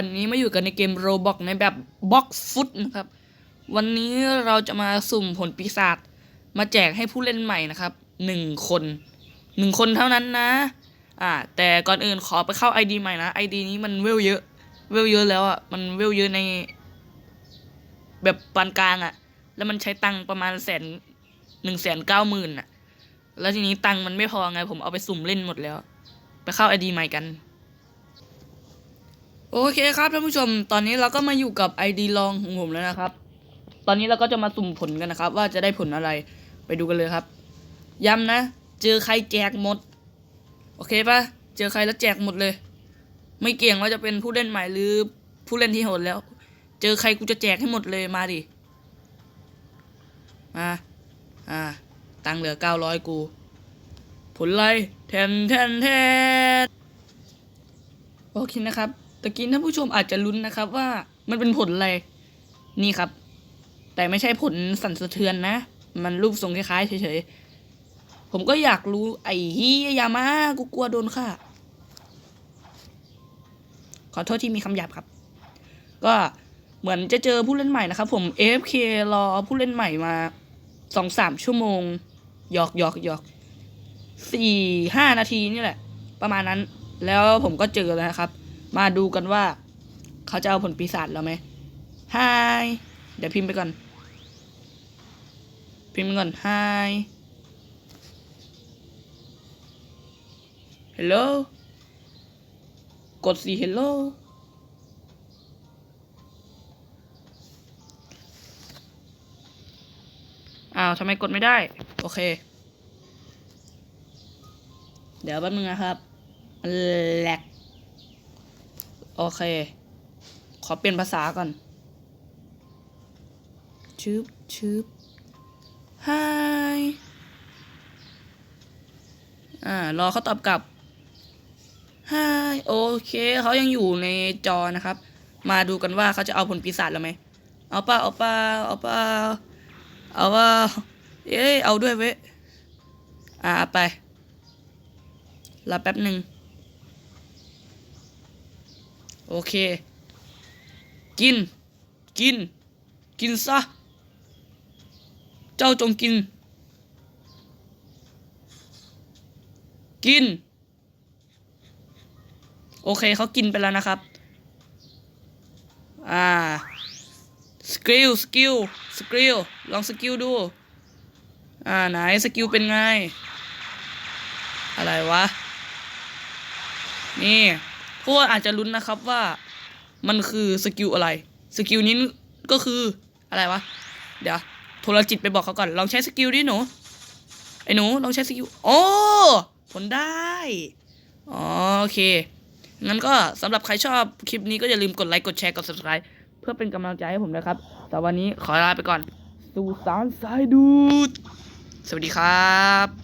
วันนี้มาอยู่กันในเกมโรบอกในแบบบ็อกฟุตนะครับ วันนี้เราจะมาสุ่มผลปีศาจมาแจกให้ผู้เล่นใหม่นะครับหนึ่งคนหนึ่งคนเท่านั้นนะ อ่า แต่ก่อนอื่นขอไปเข้า ID ใหม่นะ ID นี้มันเวลเยอะเวลเยอะแล้วอะมันเวลเยอะใน แบบปานกลางอะ แล้วมันใช้ตังประมาณแสนหนึ่งแสนเก้าหมื่นอะ แล้วทีนี้ตังมันไม่พอไงผมเอาไปสุ่มเล่นหมดแล้ว ไปเข้า ID ใหม่กัน โอเคครับท่านผู้ชม ตอนนี้เราก็มาอยู่กับ ID ลองของผมแล้วนะครับ ตอนนี้เราก็จะมาสุ่มผลกันนะครับ ว่าจะได้ผลอะไรไปดูกันเลยครับ ย้ำนะ เจอใครแจกหมด โอเคปะเจอใครแล้วแจกหมดเลย ไม่เกี่ยงว่าจะเป็นผู้เล่นใหม่หรือผู้เล่นที่โหดแล้ว เจอใครกูจะแจกให้หมดเลยมาดิมาอ่าตังเหลือเก้าร้อยกู ผลไรแทนแทนแทนโอเคนะครับ ตะกี้ท่านผู้ชมอาจจะลุ้นนะครับว่ามันเป็นผลอะไร นี่ครับ แต่ไม่ใช่ผลสั่นสะเทือนนะ มันรูปทรงคล้ายๆเฉยๆ ผมก็อยากรู้ไอ้ฮียอย่ามากูกลัวโดนฆ่าขอโทษที่มีคำหยาบครับ ก็เหมือนจะเจอผู้เล่นใหม่นะครับผม AFK รอผู้เล่นใหม่มาสองสามชั่วโมงหยอกหยอกหยอกสี่ห้านาทีนี่แหละ ประมาณนั้น แล้วผมก็เจอแล้วนะครับ มาดูกันว่า เขาจะเอาผลปีศาจเราไหม Hi เดี๋ยวพิมพ์ไปก่อน พิมพ์ไปก่อน Hi Hello กดสิ Hello อ้าวทำไมกดไม่ได้ โอเค เดี๋ยวแป๊บนึงนะครับแหลก โอเค ขอเปลี่ยนภาษาก่อนชึบชึบ Hi อ่ารอเขาตอบกลับ Hi โอเคเขายังอยู่ในจอนะครับ มาดูกันว่าเขาจะเอาผลปีศาจเราไหมเอาเปล่าเอาเปล่าเอาเปล่าเอาว่าเอ้ยเอาด้วยเว้ยอ่าไปรอแป๊บหนึ่ง โอเค กิน กิน กินซะ เจ้าจงกิน กิน โอเคเขากินไปแล้วนะครับ อ่า สกิล สกิล สกิล ลองสกิลดู อ่า ไหน สกิลเป็นไง อะไรวะ นี่ พวกอาจจะลุ้นนะครับว่ามันคือสกิลอะไร สกิลนี้ก็คืออะไรวะ เดี๋ยวโทรจิตไปบอกเขาก่อน ลองใช้สกิลดิหนู ไอ้หนูลองใช้สกิล โอ้ ผลได้ อ๋อโอเค งั้นก็สำหรับใครชอบคลิปนี้ก็อย่าลืมกดไลค์ กดแชร์ กด subscribe เพื่อเป็นกำลังใจให้ผมนะครับ แต่วันนี้ขอลาไปก่อน สู่สารสายดูด สวัสดีครับ